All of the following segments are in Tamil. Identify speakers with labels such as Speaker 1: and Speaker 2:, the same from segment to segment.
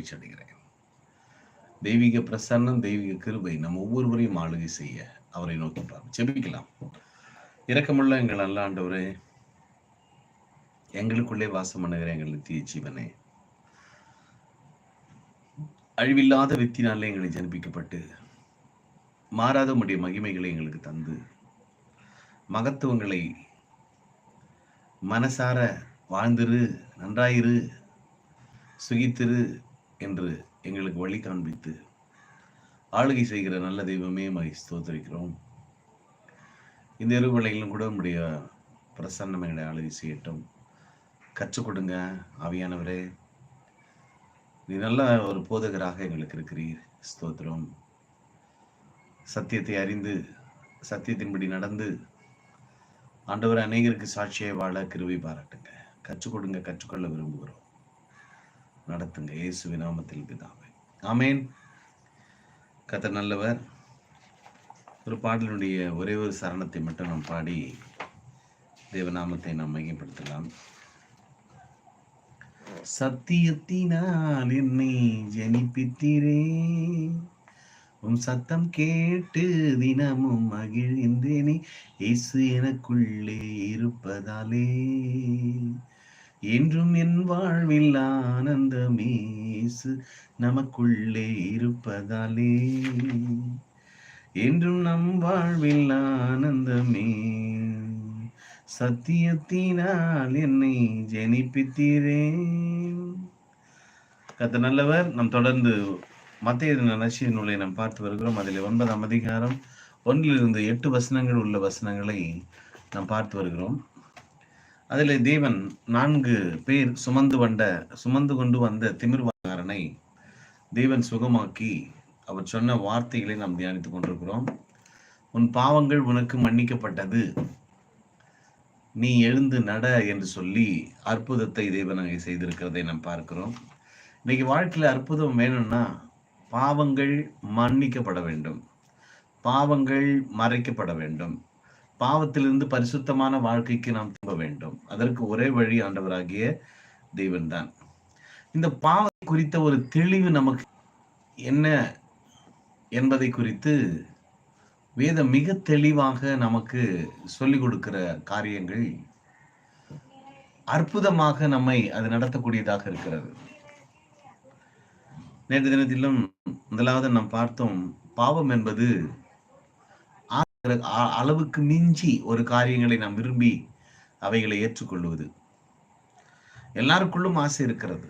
Speaker 1: மகிழ்ச்சி அடைகிறேன். தெய்வீக பிரசன்னம் தெய்வீக கிருபை நம் ஒவ்வொருவரையும் ஆளுகை செய்ய அவரை நோக்கி செபிக்கலாம் இரக்கமுள்ள எங்கள் அல்லாண்டவரே எங்களுக்குள்ளே வாசம் பண்ணுகிற எங்கள் நித்திய ஜீவனே அழிவில்லாத வித்தினாலே எங்களை ஜனிப்பிக்கப்பட்டு மாறாத உடைய மகிமைகளை எங்களுக்கு தந்து மகத்துவங்களை மனசார வாழ்ந்திரு நன்றாயிரு சுகித்திரு என்று எங்களுக்கு வழி காண்பித்து ஆளுகை செய்கிற நல்ல தெய்வமே மகி ஸ்தோத்தரிக்கிறோம். இந்த இருவலையிலும் கூட நம்முடைய பிரசன்னம் எங்களை ஆளுகை செய்யட்டும். கற்றுக் கொடுங்க அவையானவரே நீ நல்ல ஒரு போதகராக எங்களுக்கு இருக்கிறீர். ஸ்தோத்திரம். சத்தியத்தை அறிந்து சத்தியத்தின்படி நடந்து ஆண்டவர் அநேகருக்கு சாட்சியை வாழ கிருவை பாராட்டுங்க. கற்றுக் கொடுங்க கற்றுக்கொள்ள விரும்புகிறோம். நடத்துங்க. இயேசு நாமத்தில் பிதாவை. ஆமேன். கத்த நல்லவர். ஒரு பாடலினுடைய ஒரே ஒரு சரணத்தை மட்டும் நாம் பாடி தேவநாமத்தை நாம் மையப்படுத்தலாம். சத்தியத்தினால் என்னை ஜனிப்பித்திரே. உம் சத்தம் கேட்டு தினமும் மகிழ்கின்றேனே. இயேசு எனக்குள்ளே இருப்பதாலே. என்றும் என் வாழ்வில் ஆனந்தமே இயேசு நமக்குள்ளே இருப்பதாலே. என்றும் நம் வாழ்வில் ஆனந்தமே சத்தியத்தினால் என்னை ஜெனிப்பித்தீரேன் கத்த நல்லவர் நம் தொடர்ந்து மத்திய நலசிய நூலை நாம் பார்த்து வருகிறோம். அதில் ஒன்பதாம் அதிகாரம் ஒன்றிலிருந்து எட்டு வசனங்கள் உள்ள வசனங்களை நாம் பார்த்து வருகிறோம். அதில் தேவன் நான்கு பேர் சுமந்து வந்த சுமந்து கொண்டு வந்த திமிர்வாரனை தேவன் சுகமாக்கி அவர் சொன்ன வார்த்தைகளை நாம் தியானித்துக் கொண்டிருக்கிறோம். உன் பாவங்கள் உனக்கு மன்னிக்கப்பட்டது. நீ எழுந்து நட என்று சொல்லி அற்புதத்தை தேவன் அங்கே செய்திருக்கிறதை நாம் பார்க்கிறோம். இன்னைக்கு வாழ்க்கையில் அற்புதம் வேணும்னா பாவங்கள் மன்னிக்கப்பட வேண்டும். பாவங்கள் மறைக்கப்பட வேண்டும். பாவத்திலிருந்து பரிசுத்தமான வாழ்க்கைக்கு நாம் திரும்ப வேண்டும். அதற்கு ஒரே வழி ஆண்டவராகிய தெய்வன் தான் இந்த பாவம் குறித்த ஒரு தெளிவு நமக்கு என்ன என்பதை குறித்து வேதம் மிக தெளிவாக நமக்கு சொல்லிக் கொடுக்கிற காரியங்கள் அற்புதமாக நம்மை அது நடத்தக்கூடியதாக இருக்கிறது. நேற்று தினத்திலும் முதலாவது நாம் பார்த்தோம் பாவம் என்பது அளவுக்கு மிஞ்சி ஒரு காரியங்களை நாம் விரும்பி அவைகளை ஏற்றுக்கொள்வது. எல்லாருக்குள்ளும் ஆசை இருக்கிறது.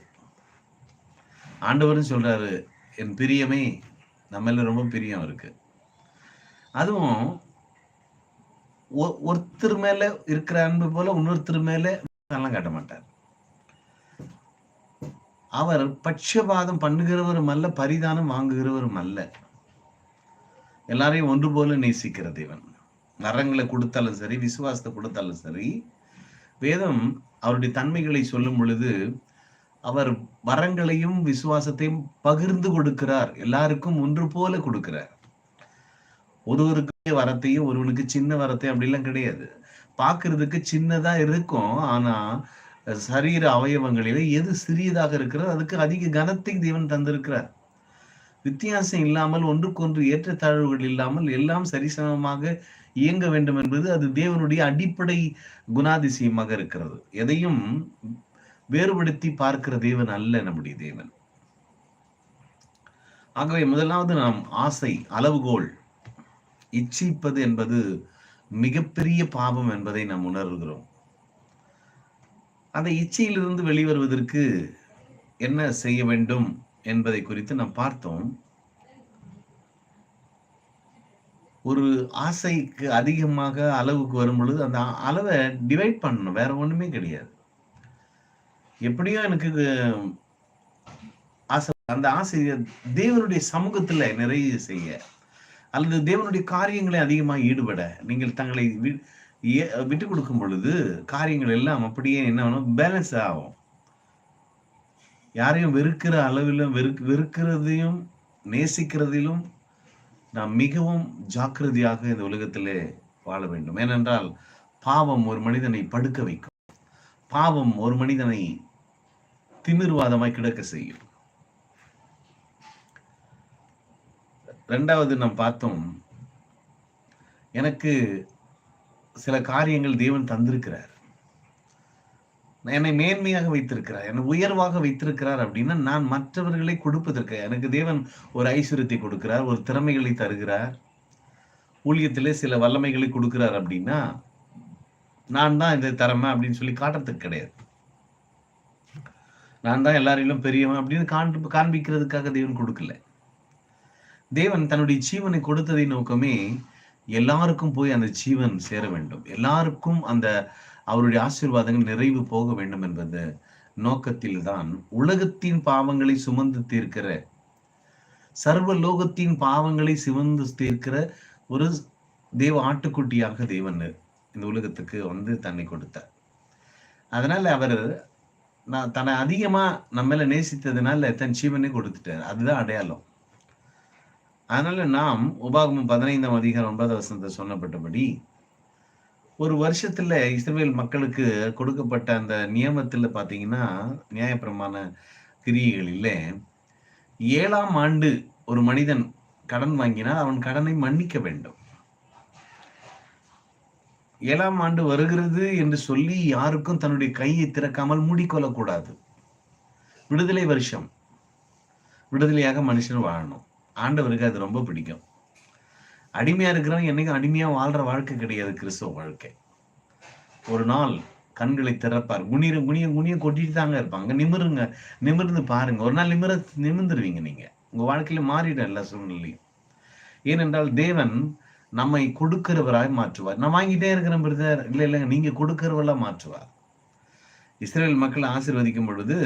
Speaker 1: ஆண்டவரும் சொல்றாரு என் பிரியமே நம்ம ரொம்ப பிரியம் இருக்கு. அதுவும் ஒருத்தர் மேல இருக்கிற அன்பு போல இன்னொருத்தர் மேல காட்ட மாட்டார். அவர் பட்சபாதம் பண்ணுகிறவரும் அல்ல பரிதானம் வாங்குகிறவரும் அல்ல. எல்லாரையும் ஒன்று போல நேசிக்கிற தேவன். வரங்களை கொடுத்தாலும் சரி விசுவாசத்தை கொடுத்தாலும் சரி வேதம் அவருடைய தன்மைகளை சொல்லும் பொழுது அவர் வரங்களையும் விசுவாசத்தையும் பகிர்ந்து கொடுக்கிறார். எல்லாருக்கும் ஒன்று போல கொடுக்கிறார். ஒருவருக்கு வரத்தையும் ஒருவனுக்கு சின்ன வரத்தையும் அப்படிலாம் கிடையாது. பார்க்கறதுக்கு சின்னதா இருக்கும். ஆனா சரீர அவயவங்களிலே எது சிறியதாக இருக்கிறதோ அதுக்கு அதிக கனத்தை தேவன் தந்திருக்கிறார். வித்தியாசம் இல்லாமல் ஒன்றுக்கொன்று ஏற்றத்தாழ்வுகள் இல்லாமல் எல்லாம் சரிசமமாக இயங்க வேண்டும் என்பது அது தேவனுடைய அடிப்படை குணாதிசயமாக இருக்கிறது. எதையும் வேறுபடுத்தி பார்க்கிற தேவன் அல்ல நம்முடைய தேவன். ஆகவே முதலாவது நாம் ஆசை அளவுகோல். இச்சிப்பது என்பது மிகப்பெரிய பாவம் என்பதை நாம் உணர்கிறோம். அந்த இச்சையிலிருந்து வெளிவருவதற்கு என்ன செய்ய வேண்டும்? என்பதை குறித்து நாம் பார்த்தோம். ஒரு ஆசைக்கு அதிகமாக அளவுக்கு வரும் பொழுது அந்த அளவை டிவைட் பண்ணணும். வேற ஒண்ணுமே கிடையாது. எப்படியோ எனக்கு ஆசை. அந்த ஆசையை தேவனுடைய சமூகத்துல நிறைய செய்ய. அல்லது தேவனுடைய காரியங்களை அதிகமாக ஈடுபட. நீங்கள் தங்களை விட்டு கொடுக்கும் பொழுது காரியங்கள் எல்லாம் அப்படியே என்ன ஆகும்? பேலன்ஸ் ஆகும். யாரையும் வெறுக்கிற அளவிலும் வெறு வெறுக்கிறதையும் நேசிக்கிறதிலும் நாம் மிகவும் ஜாக்கிரதையாக இந்த உலகத்திலே வாழ வேண்டும். ஏனென்றால் பாவம் ஒரு மனிதனை படுக்க வைக்கும். பாவம் ஒரு மனிதனை திமிர்வாதமாய் கிடக்க செய்யும். ரெண்டாவது நாம் பார்த்தோம் எனக்கு சில காரியங்கள் தேவன் தந்திருக்கிறார். என்னை மேன்மையாக வைத்திருக்கிறார் என்னை உயர்வாக வைத்திருக்கிறார் அப்படின்னா நான் மற்றவர்களை கொடுப்பதற்கு எனக்கு தேவன் ஒரு ஐஸ்வர்யத்தை கொடுக்கிறார் ஒரு திறமைகளை தருகிறார். ஊழியத்திலே சில வல்லமைகளை கொடுக்கிறார் அப்படின்னா நான் தான் இதை திறமை அப்படின்னு சொல்லி காட்டுறதுக்கு கிடையாது. நான் தான் எல்லாரிலும் பெரியவன் அப்படின்னு காண்பி காண்பிக்கிறதுக்காக தேவன் கொடுக்கல. தேவன் தன்னுடைய ஜீவனை கொடுத்ததை நோக்கமே எல்லாருக்கும் போய் அந்த ஜீவன் சேர வேண்டும். எல்லாருக்கும் அந்த அவருடைய ஆசீர்வாதங்கள் நிறைவு போக வேண்டும் என்பது நோக்கத்தில் தான் உலகத்தின் பாவங்களை சுமந்து தீர்க்கிற சர்வ லோகத்தின் பாவங்களை சுமந்து தீர்க்கிற ஒரு தேவ ஆட்டுக்குட்டியாக தேவன் இந்த உலகத்துக்கு வந்து தன்னை கொடுத்தார். அதனால அவர் நான் தன்னை அதிகமா நம்மள நேசித்ததுனால தன் ஜீவனை கொடுத்துட்டார். அதுதான் அடையாளம். அதனால நாம் உபாகமும் பதினைந்தாம் அதிகாரம் ஒன்பதாம் வசனத்தை சொன்னப்பட்டபடி ஒரு வருஷத்துல இஸ்ரேல் மக்களுக்கு கொடுக்கப்பட்ட அந்த நியமத்துல பாத்தீங்கன்னா நியாயப்பிரமான கிரியைகளில் ஏழாம் ஆண்டு ஒரு மனிதன் கடன் வாங்கினால் அவன் கடனை மன்னிக்க வேண்டும். ஏழாம் ஆண்டு வருகிறது என்று சொல்லி யாருக்கும் தன்னுடைய கையை திறக்காமல் மூடிக்கொள்ளக்கூடாது. விடுதலை வருஷம். விடுதலையாக மனுஷன் வாழணும். ஆண்டவருக்கு அது ரொம்ப பிடிக்கும். அடிமையா இருக்கிறவங்க என்னைக்கும் அடிமையா வாழ்ற வாழ்க்கை கிடையாது கிறிஸ்துவ வாழ்க்கை. ஒரு நாள் கண்களை திறப்பார். குனிய குனிய குனிய கொட்டிட்டு தாங்க இருப்பாங்க. நிமிருங்க நிமிர்ந்து பாருங்க. ஒரு நாள் நிமிர நிமிர்ந்துருவீங்க நீங்க. உங்க வாழ்க்கையில மாறிடும் எல்லா சூழ்நிலையும். ஏனென்றால் தேவன் நம்மை கொடுக்கிறவராய் மாற்றுவார். நான் வாங்கிட்டே இருக்கிறேன் பிரதர். இல்லை இல்லைங்க நீங்க கொடுக்கிறவர்களா மாற்றுவார். இஸ்ரேல் மக்களை ஆசிர்வதிக்கும் பொழுது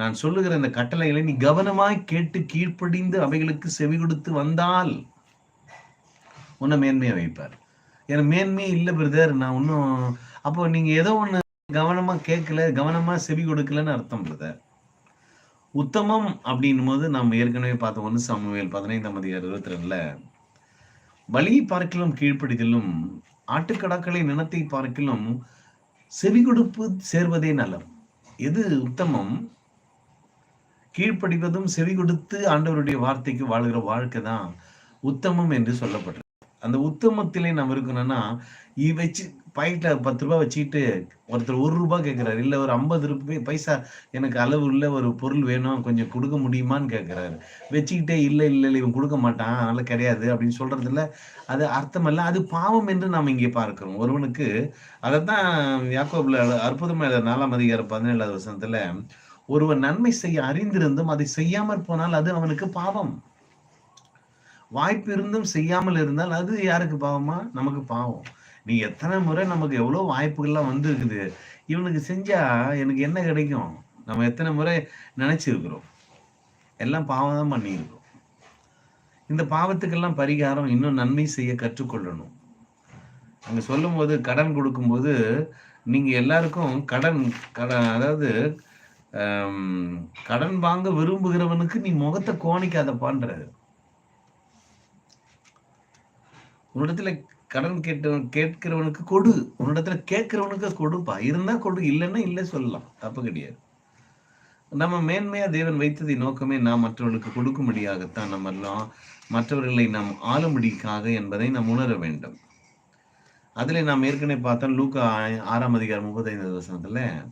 Speaker 1: நான் சொல்லுகிற இந்த கட்டளைகளை நீ கவனமாய் கேட்டு கீழ்ப்படிந்து அவைகளுக்கு செவி கொடுத்து வந்தால் உன்னை மேன்மையை வைப்பார். ஏன்னா மேன்மையே இல்லை பிரதர். நான் ஒன்றும் அப்போ நீங்க ஏதோ ஒன்று கவனமா கேட்கல கவனமா செவி கொடுக்கலன்னு அர்த்தம் பிரதர். உத்தமம் அப்படின்னும் போது நம்ம ஏற்கனவே பார்த்த ஒன்று சமவேல் பதினைந்தாம் அதிகாரம் இருபத்தி ரெண்டுல வழியை பார்க்கலும் கீழ்ப்படிதலும் ஆட்டுக்கடாக்களை நினத்தை பார்க்கலும் செவி கொடுப்பு சேர்வதே நலம். எது உத்தமம்? கீழ்ப்படிவதும் செவி கொடுத்து ஆண்டவருடைய வார்த்தைக்கு வாழ்கிற வாழ்க்கை தான் உத்தமம் என்று சொல்லப்பட்டது அந்த உத்தமத்திலே நம்ம இருக்கணும்னா இவை பாக்கெட்ல பத்து ரூபாய் வச்சுக்கிட்டு ஒருத்தர் ஒரு ரூபாய் கேட்கிறாரு இல்ல ஒரு ஐம்பது ரூபாய் பைசா எனக்கு அளவு உள்ள ஒரு பொருள் வேணும் கொஞ்சம் கொடுக்க முடியுமான்னு கேட்கிறாரு வச்சுக்கிட்டே இல்ல இல்ல இல்ல இவன் கொடுக்க மாட்டான் அதனால கிடையாது அப்படின்னு சொல்றதுல அது அர்த்தம் அல்ல அது பாவம் என்று நாம் இங்கே பார்க்கிறோம். ஒருவனுக்கு அதைத்தான் யாக்கோப்ல அற்புதமாக நாலாம் அதிகாரம் பதினேழாவது வருஷத்துல ஒருவன் நன்மை செய்ய அறிந்திருந்தும் அதை செய்யாமல் போனால் அது அவனுக்கு பாவம். வாய்ப்பு இருந்தும் செய்யாமல் இருந்தால் அது யாருக்கு பாவமா? நமக்கு பாவம். நீ எத்தனை முறை நமக்கு எவ்வளவு வாய்ப்புகள்லாம் வந்திருக்குது? இவனுக்கு செஞ்சா எனக்கு என்ன கிடைக்கும்? நம்ம எத்தனை முறை நினைச்சிருக்கிறோம்? எல்லாம் பாவம் தான் பண்ணியிருக்கோம் இந்த பாவத்துக்கெல்லாம் பரிகாரம் இன்னும் நன்மை செய்ய கற்றுக்கொள்ளணும். அங்க சொல்லும் போது கடன் கொடுக்கும்போது நீங்க எல்லாருக்கும் கடன் கடன் அதாவது கடன் வாங்க விரும்புகிறவனுக்கு நீ முகத்தை கோணிக்காதப்பான்றது உன்னிடத்துல கடன் கேட்ட கேட்கிறவனுக்கு கொடு. உன்னிடத்துல கேட்கிறவனுக்கு கொடுப்பா. இருந்தா கொடு. இல்லைன்னா இல்லை சொல்லலாம். தப்பு கிடையாது. நம்ம மேன்மையா தேவன் வைத்ததை நோக்கமே நாம் மற்றவர்களுக்கு கொடுக்கும்படியாகத்தான் நம்ம எல்லாம் மற்றவர்களை நாம் ஆளும்படிக்காக என்பதை நாம் உணர வேண்டும். அதுல நாம் ஏற்கனவே பார்த்தோம் லூக்கா ஆறாம் அதிகாரம் முப்பத்தைந்து வசனத்துல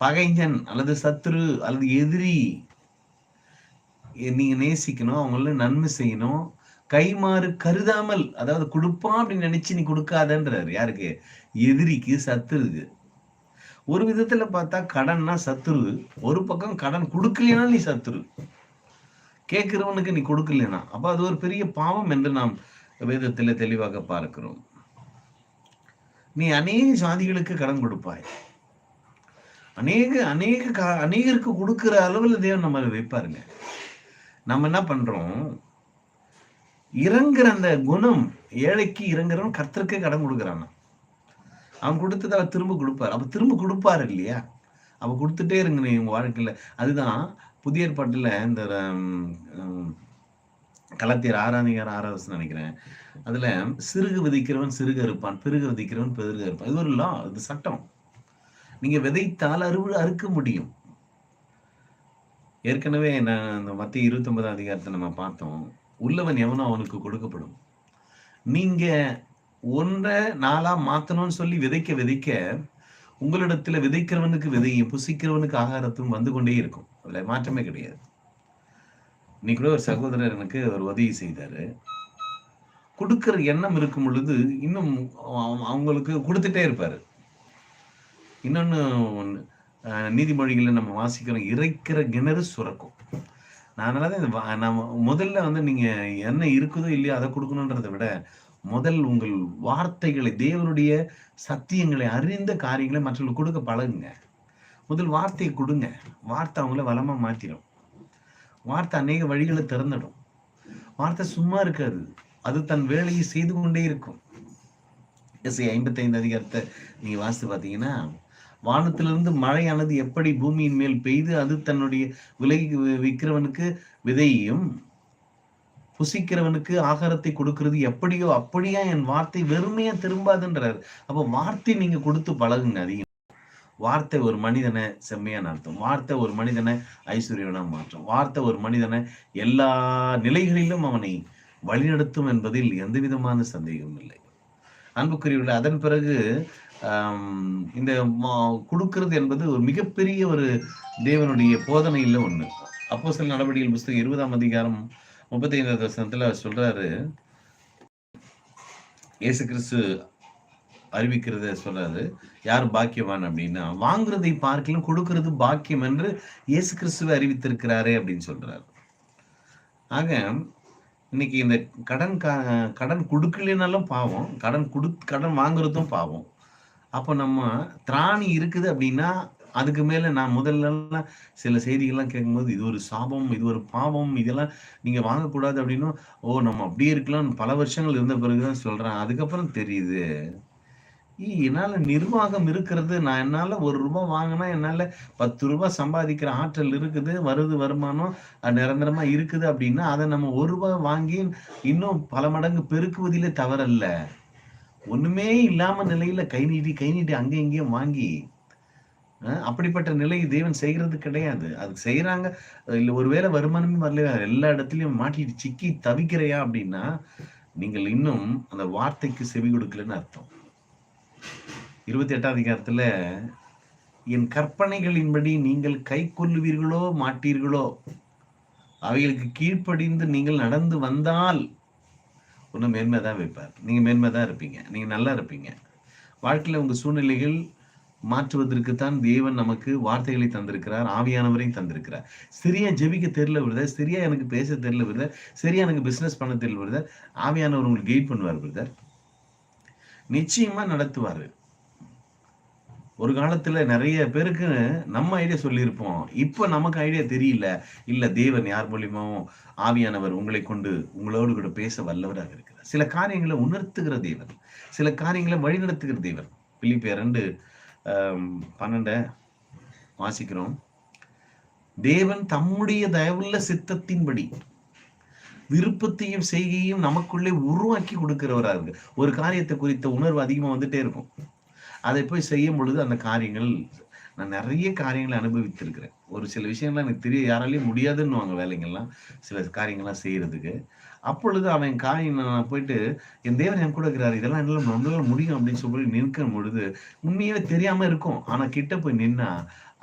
Speaker 1: பகைஞன் அல்லது சத்துரு அல்லது எதிரி நீங்க நேசிக்கணும் அவங்கள நன்மை செய்யணும் கைமாறு கருதாமல் அதாவது கொடுப்பான் அப்படின்னு நினைச்சு நீ கொடுக்காதன்றாரு. யாருக்கு? எதிரிக்கு சத்துருக்கு ஒரு விதத்துல பார்த்தா கடன்னா சத்துரு ஒரு பக்கம் கடன் கொடுக்கலனா நீ சத்துரு. கேட்கிறவனுக்கு நீ கொடுக்கலனா. அப்ப அது ஒரு பெரிய பாவம் என்று நாம் வேதத்துல தெளிவாக பார்க்கிறோம். நீ அநேக சாதிகளுக்கு கடன் கொடுப்பாய். அநேக அநேக அநேகருக்கு கொடுக்கிற அளவுல தேவன் நம்ம வைப்பாருங்க. நம்ம என்ன பண்றோம்? இறங்குற அந்த குணம் ஏழைக்கு இறங்குறவன் கர்த்தருக்கே கடன் கொடுக்குறான். அவன் கொடுத்தது அவர் திரும்ப கொடுப்பார். அப்ப திரும்ப கொடுப்பாரு இல்லையா? அவ கொடுத்துட்டே இருங்க நீ வாழ்க்கையில. அதுதான் புதிய ஏற்பாட்டில் இந்த கலத்தியர் ஆறாந்திகார ஆறாவது நினைக்கிறேன். அதுல சிறுகு விதைக்கிறவன் சிறுக இருப்பான் பெருக விதைக்கிறவன் பெருக இருப்பான் இது ஒரு லா இது சட்டம். நீங்க விதைத்தால் அறுவடை அறுக்க முடியும். ஏற்கனவே நான் இந்த மத்திய இருபத்தி ஒன்பதாம் அதிகாரத்தை நம்ம பார்த்தோம். உள்ளவன் எவனோ அவனுக்கு கொடுக்கப்படும். நீங்க ஒன்றை நாளா மாத்தணும்னு சொல்லி விதைக்க விதைக்க உங்களிடத்துல விதைக்கிறவனுக்கு விதையும் புசிக்கிறவனுக்கு ஆகாரத்தும் வந்து கொண்டே இருக்கும். அதுல மாற்றமே கிடையாது. இன்னைக்கு கூட ஒரு சகோதரர் எனக்கு ஒரு உதவி செய்தாரு. கொடுக்கிற எண்ணம் இருக்கும் பொழுது இன்னும் அவங்களுக்கு கொடுத்துட்டே இருப்பாரு. இன்னொன்னு நீதிமொழிகளை நம்ம வாசிக்கிறோம் இறைக்கிற கிணறு சுரக்கும். நான் தான் நம்ம முதல்ல வந்து நீங்க என்ன இருக்குதோ இல்லையோ அதை கொடுக்கணுன்றதை விட முதல் உங்கள் வார்த்தைகளை தேவனுடைய சத்தியங்களை அறிந்த காரியங்களை மற்றவங்களுக்கு கொடுக்க பழகுங்க. முதல் வார்த்தையை கொடுங்க. வார்த்தை அவங்கள வளமாக மாற்றிடும் வார்த்தை அநேக வழிகளை திறந்துடும். வார்த்தை சும்மா இருக்காது. அது தன் வேலையை செய்து கொண்டே இருக்கும். எஸ் ஐம்பத்தி ஐந்து அதிகாரத்தை நீங்கள் வாசித்து பார்த்தீங்கன்னா வானத்திலிருந்து மழையானது எப்படி பூமியின் மேல் பெய்து அது தன்னுடைய விலை விற்கிறவனுக்கு விதையையும் புசிக்கிறவனுக்கு ஆகாரத்தை கொடுக்கிறது எப்படியோ அப்படியா என் வார்த்தை வெறுமையா திரும்பாதுன்றாரு. அப்போ வார்த்தை நீங்க கொடுத்து பழகுங்க அதிகம் வார்த்தை ஒரு மனிதனை செம்மையா நடத்தும். வார்த்தை ஒரு மனிதனை ஐஸ்வர்யனா மாற்றும். வார்த்தை ஒரு மனிதனை எல்லா நிலைகளிலும் அவனை வழிநடத்தும் என்பதில் எந்த விதமான சந்தேகமும் இல்லை. அன்புக்குரியவர்கள் அதன் பிறகு இந்த கொடுக்கிறது என்பது ஒரு மிகப்பெரிய ஒரு தேவனுடைய போதனையில் ஒன்று அப்போ சில நடவடிக்கைகள் புஸ்தகம் இருபதாம் அதிகாரம் முப்பத்தி ஐந்தாவது வசனத்துல சொல்றாரு. இயேசு கிறிஸ்து அறிவிக்கிறத சொல்றாரு. யார் பாக்கியவான் அப்படின்னா வாங்குறதை பார்க்கலாம் கொடுக்கறது பாக்கியம் என்று இயேசு கிறிஸ்துவை அறிவித்திருக்கிறாரே அப்படின்னு சொல்றாரு. ஆக இன்னைக்கு இந்த கடன் கடன் கொடுக்கலனாலும் பாவம் கடன் கொடு கடன் வாங்குறதும் பாவம். அப்போ நம்ம திராணி இருக்குது அப்படின்னா அதுக்கு மேல நான் முதல்ல சில செய்திகள்லாம் கேட்கும்போது இது ஒரு சாபம் இது ஒரு பாவம் இதெல்லாம் நீங்க வாங்கக்கூடாது அப்படின்னும் ஓ நம்ம அப்படியே இருக்கலாம் பல வருஷங்கள் இருந்த பிறகுதான் சொல்றேன். அதுக்கப்புறம் தெரியுது. என்னால நிர்வாகம் இருக்கிறது. நான் என்னால ஒரு ரூபாய் வாங்கினா என்னால பத்து ரூபாய் சம்பாதிக்கிற ஆற்றல் இருக்குது வருது வருமானம் நிரந்தரமா இருக்குது அப்படின்னா அதை நம்ம ஒரு ரூபாய் வாங்கி இன்னும் பல மடங்கு பெருக்குவதிலே தவறல்ல. ஒண்ணுமே இல்லாம நிலையில கை நீட்டி கை நீட்டி அங்கே இங்கேயும் வாங்கி அப்படிப்பட்ட நிலை தேவன் செய்கிறது கிடையாது. அது செய்யறாங்க இல்ல ஒருவேளை வருமானமே வரல எல்லா இடத்துலயும் மாட்டிட்டு சிக்கி தவிக்கிறையா அப்படின்னா நீங்கள் இன்னும் அந்த வார்த்தைக்கு செவி கொடுக்கலன்னு அர்த்தம். இருபத்தி எட்டாம் அதிகாரத்துல என் கற்பனைகளின்படி நீங்கள் கை கொள்ளுவீர்களோ மாட்டீர்களோ? அவைகளுக்கு கீழ்ப்படிந்து நீங்கள் நடந்து வந்தால் ஒன்றும் மேன்மை தான் வைப்பார். நீங்கள் மேன்மை தான் இருப்பீங்க. நீங்கள் நல்லா இருப்பீங்க. வாழ்க்கையில் உங்கள் சூழ்நிலைகள் மாற்றுவதற்குத்தான் தேவன் நமக்கு வார்த்தைகளை தந்திருக்கிறார் ஆவியானவரையும் தந்திருக்கிறார். சரியா ஜெபிக்க தெரியல விடுதர் சரியா எனக்கு பேச தெரியல விடுதர் சரியா எனக்கு பிஸ்னஸ் பண்ண தெரியல விடுதர் ஆவியானவர் உங்களுக்கு கெயிட் பண்ணுவார் விடுதர் நிச்சயமா நடத்துவார். ஒரு காலத்துல நிறைய பேருக்கு நம்ம ஐடியா சொல்லியிருப்போம். இப்ப நமக்கு ஐடியா தெரியல. இல்ல தேவன் யார் மூலியமாவும் ஆவியானவர் உங்களை கொண்டு உங்களோடு கூட பேச வல்லவராக இருக்கிறார். சில காரியங்களை உணர்த்துகிற தேவன். சில காரியங்களை வழிநடத்துகிற தேவன். பிலிப்பிய ரெண்டு பன்னெண்ட வாசிக்கிறோம். தேவன் தம்முடைய தயவுள்ள சித்தத்தின்படி விருப்பத்தையும் செய்கையும் நமக்குள்ளே உருவாக்கி கொடுக்கிறவரா இருக்கு. ஒரு காரியத்தை குறித்த உணர்வு அதிகமா வந்துட்டே இருக்கும். அதை போய் செய்யும் பொழுது அந்த காரியங்கள் நான் நிறைய காரியங்களை அனுபவித்திருக்கிறேன். ஒரு சில விஷயங்கள்லாம் எனக்கு தெரிய யாராலையும் முடியாதுன்னு வாங்க வேலைங்கள்லாம் சில காரியங்கள்லாம் செய்யறதுக்கு. அப்பொழுது அவன் காரியம் நான் போயிட்டு என் தேவன் என் கூட இருக்கிறாரு இதெல்லாம் என்னால நம்மளால முடியும் அப்படின்னு சொல்லி நிற்கும் பொழுது உண்மையாவே தெரியாம இருக்கும். ஆனா கிட்ட போய் நின்னா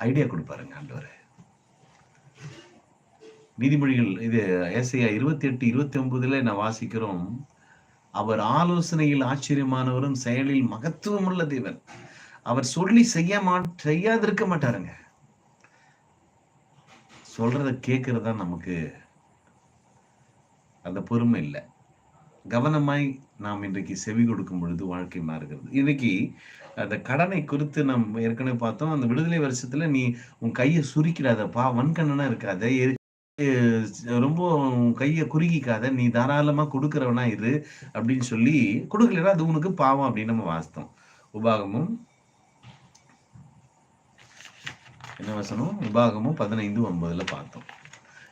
Speaker 1: ஐடியா கொடுப்பாருங்க ஆண்டவர். நீதிமொழிகள் இது ஏசையா இருபத்தி எட்டு இருபத்தி ஒன்பதுல நான் வாசிக்கிறோம். அவர் ஆலோசனையில் ஆச்சரியமானவரும் செயலில் மகத்துவமுள்ள தேவன். அவர் சொல்லி செய்ய மா செய்யாதிருக்க மாட்டாருங்க. சொல்றத கேட்கறதா நமக்கு அந்த பொறுமை இல்லை. கவனமாய் நாம் இன்றைக்கு செவி கொடுக்கும் பொழுது வாழ்க்கை மாறுகிறது. இன்னைக்கு அந்த கடனை குறித்து நம்ம ஏற்கனவே பார்த்தோம். அந்த விடுதலை வருஷத்துல நீ உன் கையை சுருக்கிடாதப்பா வன்கண்ணனா இருக்காத ரொம்ப கையை குறுகிக்காத நீ தாராளமா கொடுக்கறவனா இரு அப்படின்னு சொல்லி கொடுக்கலன்னா அது உனக்கு பாவம் அப்படின்னு நம்ம வாஸ்தம் உபாகமும் என்ன வசனம்? உபாகமும் பதினைந்து ஒன்பதுல பார்த்தோம்.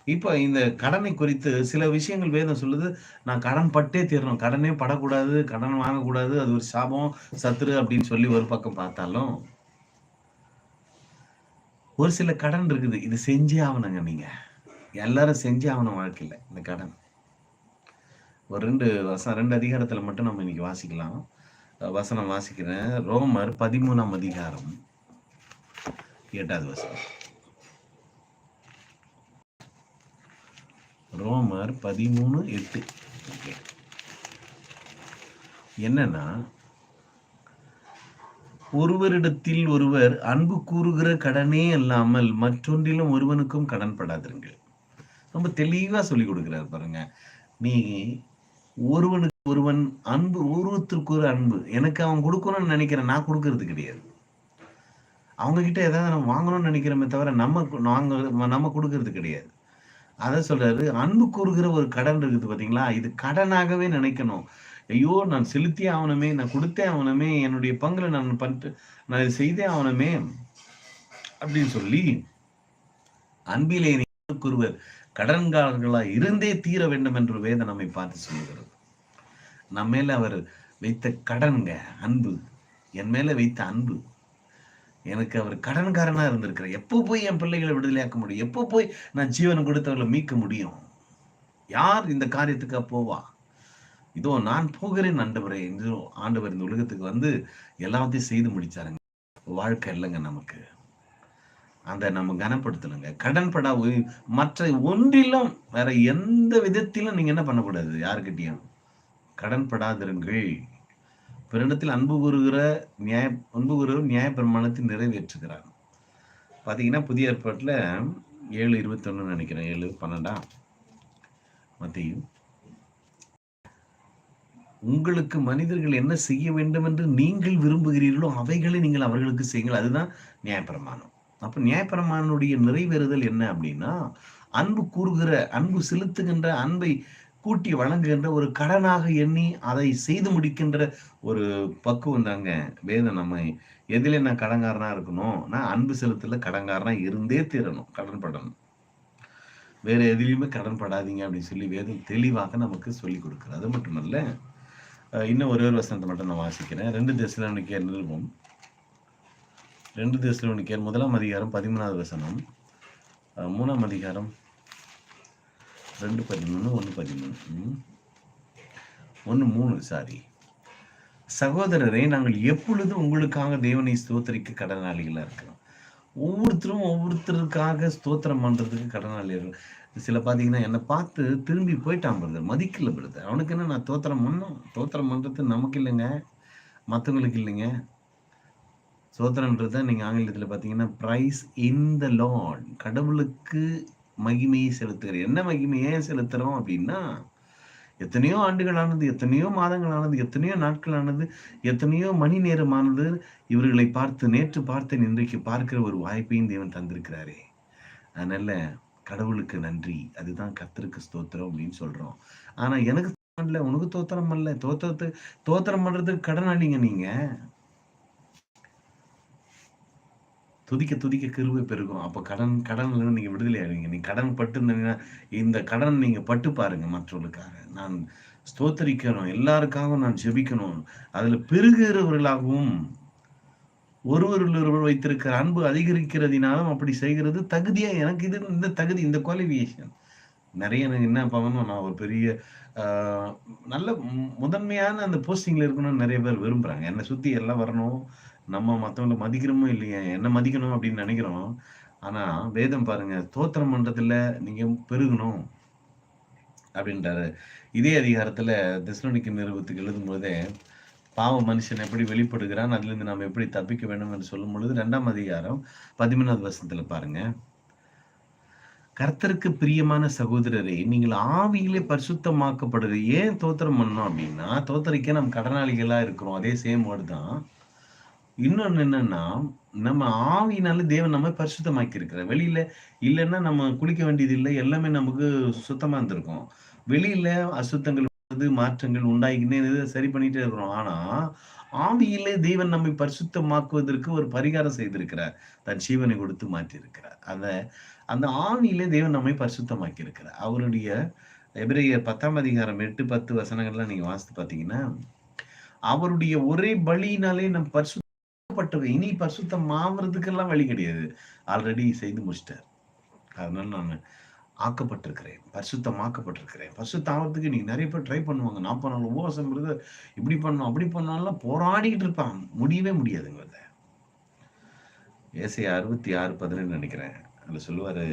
Speaker 1: இப்ப இந்த கடனை குறித்து சில விஷயங்கள் வேதம் சொல்லுது. நான் கடன் பட்டே தீரணும். கடனே படக்கூடாது. கடன் வாங்கக்கூடாது. அது ஒரு சாபம் சத்துரு அப்படின்னு சொல்லி ஒரு பக்கம் பார்த்தாலும் ஒரு சில கடன் இருக்குது. இது செஞ்சே ஆகணுங்க நீங்க. எல்லாரும் செஞ்சு ஆகணும் வாழ்க்கையில இந்த கடன். ஒரு ரெண்டு வசனம் ரெண்டு அதிகாரத்துல மட்டும் நம்ம இன்னைக்கு வாசிக்கலாம். வசனம் வாசிக்கிறேன். ரோமர் பதிமூணாம் அதிகாரம் எட்டாவது வசனம். ரோமர் பதிமூணு எட்டு. ஓகே. என்னன்னா ஒருவரிடத்தில் ஒருவர் அன்பு கூறுகிற கடனே அல்லாமல் மற்றொன்றிலும் ஒருவனுக்கும் கடன் படாதிருங்கள். ரொம்ப தெளிவா சொல்லி கொடுக்கிறாரு பாருங்க. நீ ஒருவனுக்கு ஒருவன் அன்பு ஒருவத்திற்கு ஒரு அன்பு. எனக்கு அவன் கொடுக்கணும்னு நினைக்கிறேன். நான் கொடுக்கறது கிடையாது. அவங்க கிட்ட ஏதாவது நம்ம வாங்கணும்னு நினைக்கிறோமே தவிர நம்ம நாங்க நம்ம கொடுக்கறது கிடையாது. அதை சொல்றாரு. அன்பு கூறுகிற ஒரு கடன் இருக்குது பாத்தீங்களா? இது கடனாகவே நினைக்கணும். ஐயோ நான் செலுத்தியே ஆகணுமே நான் கொடுத்தே ஆகணுமே என்னுடைய பங்குல நான் பண்ணிட்டு நான் இதை செய்தே ஆகணுமே அப்படின்னு சொல்லி அன்பிலே கூறுவர். கடன்காரர்களா இருந்தே தீர வேண்டும் என்று வேதம் நம்மை பார்த்து சொல்லுகிறது. நம்ம மேல அவர் வைத்த கடன்ங்க அன்பு. என் மேல வைத்த அன்பு. எனக்கு அவர் கடன்காரனா இருந்திருக்கிறார். எப்போ போய் என் பிள்ளைகளை விடுதலையாக்க முடியும்? எப்போ போய் நான் ஜீவனம் கொடுத்தவர்களை மீட்க முடியும்? யார் இந்த காரியத்துக்கு போவா? இதோ நான் போகிறேன் ஆண்டவரே என்று ஆண்டவர் இந்த உலகத்துக்கு வந்து எல்லாத்தையும் செய்து முடிச்சாருங்க. வாழ்க்கை இல்லைங்க நமக்கு. அதை நம்ம கனப்படுத்தலுங்க கடன் படா மற்ற ஒன்றிலும் வேற எந்த விதத்திலும் நீங்க என்ன பண்ணக்கூடாது யாருக்கிட்டையும். கடன் படாதிருங்கள் பிறனிடத்தில் அன்பு கூறுகிற நியாய அன்பு கூறுகிற நியாய பிரமாணத்தை நிறைவேற்றுகிறார். பார்த்தீங்கன்னா புதிய ஏற்பாட்டில் ஏழு இருபத்தொன்னு நினைக்கிறேன். ஏழு பன்னெண்டாம் மத்தியும். உங்களுக்கு மனிதர்கள் என்ன செய்ய வேண்டும் என்று நீங்கள் விரும்புகிறீர்களோ அவைகளை நீங்கள் அவர்களுக்கு செய்யுங்கள். அதுதான் நியாயப்பிரமாணம். அப்ப நியாயப்பிரமானுடைய நிறைவேறுதல் என்ன அப்படின்னா அன்பு கூறுகிற அன்பு செலுத்துகின்ற அன்பை கூட்டி வழங்குகின்ற ஒரு கடனாக எண்ணி அதை செய்து முடிக்கின்ற ஒரு பக்குவம் தாங்க வேதம் நம்ம. எதிலே நான் கடங்காரனா இருக்கணும்? நான் அன்பு செலுத்தல கடங்காரனா இருந்தே தீரணும் கடன் படணும். வேற எதுலையுமே கடன் படாதீங்க அப்படின்னு சொல்லி வேதம் தெளிவாக நமக்கு சொல்லி கொடுக்குறது. அது மட்டுமல்ல இன்னும் ஒரே ஒரு வசனத்தை மட்டும் நான் வாசிக்கிறேன். ரெண்டு தேசலோனிக்கேர் நிறுவம் ரெண்டு தேசலோனிக்கேர் முதலாம் அதிகாரம் பதிமூணாவது வசனம். மூணாம் அதிகாரம் ரெண்டு பதிமூணு ஒன்று பதிமூணு. ஒன்று மூணு சாரி சகோதரரை நாங்கள் எப்பொழுதும் உங்களுக்காக தேவனை ஸ்தோத்தரிக்க கடனாளிகளாக இருக்கிறோம்? ஒவ்வொருத்தரும் ஒவ்வொருத்தருக்காக ஸ்தோத்திரம் பண்ணுறதுக்கு கடனாளிகள். சில பார்த்தீங்கன்னா என்னை பார்த்து திரும்பி போயிட்டான் பிரதர் மதிக்கல பிரதர் அவனுக்கு என்ன நான் தோத்திரம் பண்ணோம்? தோத்திரம் பண்ணுறது நமக்கு இல்லைங்க. மற்றவங்களுக்கு இல்லைங்க. சோத்திரன்றத நீங்க ஆங்கிலத்தில் பார்த்தீங்கன்னா ப்ரைஸ் இன் த லார்ட் கடவுளுக்கு மகிமையை செலுத்துகிற. என்ன மகிமையை செலுத்துறோம் அப்படின்னா எத்தனையோ ஆண்டுகளானது எத்தனையோ மாதங்களானது எத்தனையோ நாட்களானது எத்தனையோ மணி நேரமானது இவர்களை பார்த்து நேற்று பார்த்தேன் இன்றைக்கு பார்க்கிற ஒரு வாய்ப்பையும் தேவன் தந்திருக்கிறாரே. அதனால கடவுளுக்கு நன்றி. அதுதான் கத்திருக்கு ஸ்தோத்திரம் அப்படின்னு சொல்றோம். ஆனா எனக்கு உனக்கு தோத்திரம் அல்ல தோத்திரத்து தோத்திரம் பண்றதுக்கு கடனாளிங்க நீங்க. துதிக்க துதிக்க கிருவை பெருகும். அப்ப கடன் கடன்ல இருந்து நீங்க விடுதலை ஆடுவீங்க நீங்க கடன் பட்டு இருந்தீங்கன்னா இந்த கடன் நீங்க பட்டு பாருங்க மற்றவர்களுக்காக. நான் ஸ்தோத்தரிக்கணும். எல்லாருக்காகவும் நான் ஜெபிக்கணும். அதுல பெருகிறவர்களாகவும் ஒருவரில் ஒருவர் வைத்திருக்கிற அன்பு அதிகரிக்கிறதுனாலும் அப்படி செய்கிறது தகுதியா எனக்கு இது இந்த தகுதி இந்த குவாலிஃபிகேஷன் நிறைய எனக்கு என்ன பண்ணணும் நான் ஒரு பெரிய நல்ல முதன்மையான அந்த போஸ்டிங்ல இருக்கணும்னு நிறைய பேர் விரும்புறாங்க. என்னை சுத்தி எல்லாம் வரணும். நம்ம மற்றவங்களை மதிக்கிறோமோ இல்லையா? என்ன மதிக்கணும் அப்படின்னு நினைக்கிறோம். ஆனா வேதம் பாருங்க தோத்திரம் பண்றதுல நீங்க பெருகணும் அப்படின்றாரு. இதே அதிகாரத்துல திஸ்லோனிக்கு நிறுவத்துக்கு எழுதும் போதே பாவ மனுஷன் எப்படி வெளிப்படுகிறான் அதுல இருந்து நாம் எப்படி தப்பிக்க வேண்டும் என்று சொல்லும் பொழுது ரெண்டாம் அதிகாரம் பதிமூணாவது வருஷத்துல பாருங்க. கர்த்தருக்கு பிரியமான சகோதரரை நீங்கள் ஆவியிலே பரிசுத்தமாக்கப்படுது ஏன் தோத்திரம் பண்ணோம் அப்படின்னா தோத்தரைக்கே நம்ம கடனாளிகளா இருக்கிறோம். அதே சேம் வேர்டு தான். இன்னொன்னு என்னன்னா நம்ம ஆவியினால தேவன் நம்ம பரிசுத்தமாக்கி இருக்கிற வெளியில இல்லைன்னா நம்ம குளிக்க வேண்டியது இல்லை எல்லாமே நமக்கு சுத்தமா இருந்திருக்கும். வெளியில அசுத்தங்கள் மாற்றங்கள் உண்டாகினே சரி பண்ணிட்டே இருக்கிறோம். ஆனா ஆவியிலே தேவன் நம்மை பரிசுத்தமாக்குவதற்கு ஒரு பரிகாரம் செய்திருக்கிறார். தன் ஜீவனை கொடுத்து மாற்றி இருக்கிறார் அந்த அந்த ஆவியிலே தேவன் நம்மை பரிசுத்தமாக்கி இருக்கிறார் அவருடைய எபிரைய பத்தாம் அதிகாரம் எட்டு பத்து வசனங்கள்லாம் நீங்க வாசித்து பாத்தீங்கன்னா அவருடைய ஒரே பலியினாலே நம் பரிசு செய்யப்பட்டது இனி பரிசுத்தம் ஆவறதுக்கெல்லாம் வழி கிடையாது. ஆல்ரெடி செய்து முடிச்சிட்டார். அதனால நான் ஆக்கப்பட்டிருக்கிறேன். பரிசுத்தம் ஆக்கப்பட்டிருக்கிறேன். பரிசுத்தம் ஆகிறதுக்கு நீங்க நிறைய பேர் ட்ரை பண்ணுவாங்க. நாற்பது நாள் உபவாசம் இருந்து இப்படி பண்ணும் அப்படி பண்ணாலும் போராடிக்கிட்டு இருப்பான் முடியவே முடியாதுங்கிறத ஏசை அறுபத்தி ஆறு பதினேழு நினைக்கிறேன். அதில் சொல்லுவாரு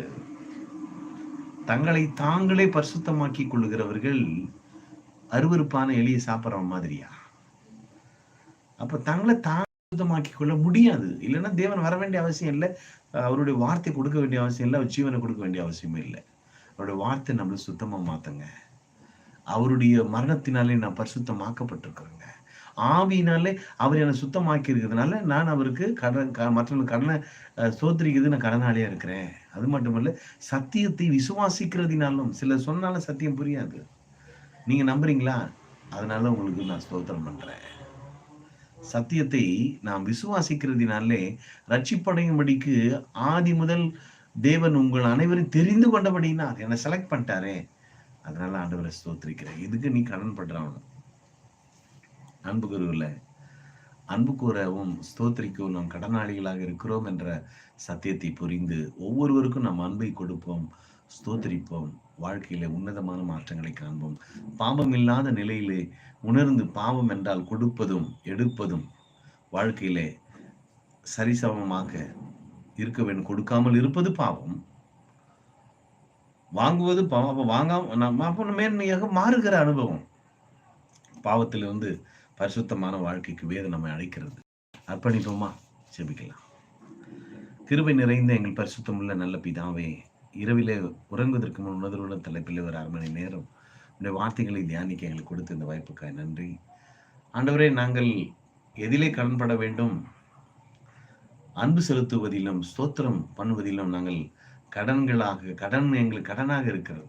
Speaker 1: தங்களை தாங்களே பரிசுத்தமாக்கி கொள்ளுகிறவர்கள் அருவருப்பான எளிய சாப்பிட்ற மாதிரியா? அப்ப தங்களை தாங்க பரிசுத்தமாக்கி கொள்ள முடியாது. இல்லைன்னா தேவன் வர வேண்டிய அவசியம் இல்லை. அவருடைய வார்த்தை கொடுக்க வேண்டிய அவசியம் இல்லை. அவர் ஜீவனை கொடுக்க வேண்டிய அவசியமே இல்லை. அவருடைய வார்த்தை நம்மளை சுத்தமாக மாத்துங்க. அவருடைய மரணத்தினாலே நான் பரிசுத்தமாக்கப்பட்டிருக்கிறேங்க. ஆவியினாலே அவர் என்னை சுத்தமாக்கி இருக்கிறதுனால நான் அவருக்கு கடன் க- கடனை அஹ், நான் கடனாளியாக இருக்கிறேன். அது மட்டுமல்ல சத்தியத்தை விசுவாசிக்கிறதுனாலும் சிலர் சொன்னாலும் சத்தியம் புரியாது. நீங்கள் நம்புறீங்களா? அதனால உங்களுக்கு நான் ஸ்தோத்திரம் பண்ணுறேன் சத்தியத்தை நாம் விசுவாசிக்கிறதினாலே ரட்சிப்படையும்படிக்கு ஆதி முதல் தேவன் உங்கள் அனைவரும் தெரிந்து கொண்டபடினார் என்னை செலக்ட் பண்ணிட்டாரே. அதனால ஆண்டவரை ஸ்தோத்திரிக்கிறேன். இதுக்கு நீ கடன் பண்றவன் அன்பு குருவில் அன்பு கூறவும் ஸ்தோத்திரிக்கவும் நாம் கடனாளிகளாக இருக்கிறோம் என்ற சத்தியத்தை புரிந்து ஒவ்வொருவருக்கும் நாம் அன்பை கொடுப்போம். ஸ்தோத்திரிப்போம். வாழ்க்கையில உன்னதமான மாற்றங்களை காண்போம். பாவம் இல்லாத நிலையிலே உணர்ந்து பாவம் என்றால் கொடுப்பதும் எடுப்பதும் வாழ்க்கையிலே சரிசமமாக இருக்க வேண்டும். கொடுக்காமல் இருப்பது பாவம். வாங்குவது பாவம் வாங்காம நம்ம மேன்மையாக மாறுகிற அனுபவம். பாவத்திலிருந்து பரிசுத்தமான வாழ்க்கைக்கு வேதம் நம்மை அழைக்கிறது. அர்ப்பணிப்போமா? ஜெபிக்கலாம். கிருபை நிறைந்த எங்கள் பரிசுத்தமுள்ள நல்ல பிதாவே இரவிலே உறங்குவதற்கு முன் உணர்வுள்ள தலைப்பில் ஒரு அரை மணி நேரம் உடைய வார்த்தைகளை தியானிக்க எங்களுக்கு கொடுத்த இந்த வாய்ப்புக்காக நன்றி. ஆண்டவரே நாங்கள் எதிலே கடன்பட வேண்டும். அன்பு செலுத்துவதிலும் ஸ்தோத்திரம் பண்ணுவதிலும் நாங்கள் கடன்களாக கடன் எங்களுக்கு கடனாக இருக்கிறது.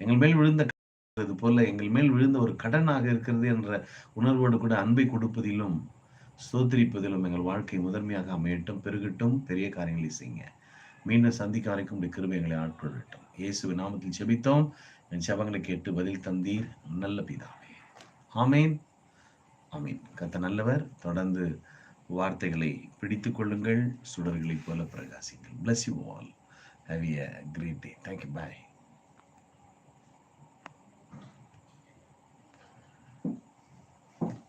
Speaker 1: எங்கள் மேல் விழுந்தது போல எங்கள் மேல் விழுந்த ஒரு கடனாக இருக்கிறது என்ற உணர்வோடு கூட அன்பை கொடுப்பதிலும் ஸ்தோத்திரிப்பதிலும் எங்கள் வாழ்க்கை முதன்மையாக அமையட்டும் பெருகட்டும் பெரிய காரியங்களை செய்யுங்க. மீண்டும் சந்திக்க வரைக்கும் உடைய கிருபை எங்களை ஆட்கொள்ளட்டும். இயேசுவின் நாமத்தில் செபித்தோம் என் செபங்களை கேட்டு பதில் தந்தீர். நல்ல பிதாவே. ஆமேன். ஆமீன். கத்த நல்லவர். தொடர்ந்து வார்த்தைகளை பிடித்து கொள்ளுங்கள். சுடர்களைப் போல பிரகாசிங்கள். Bless you all have a great day thank you bye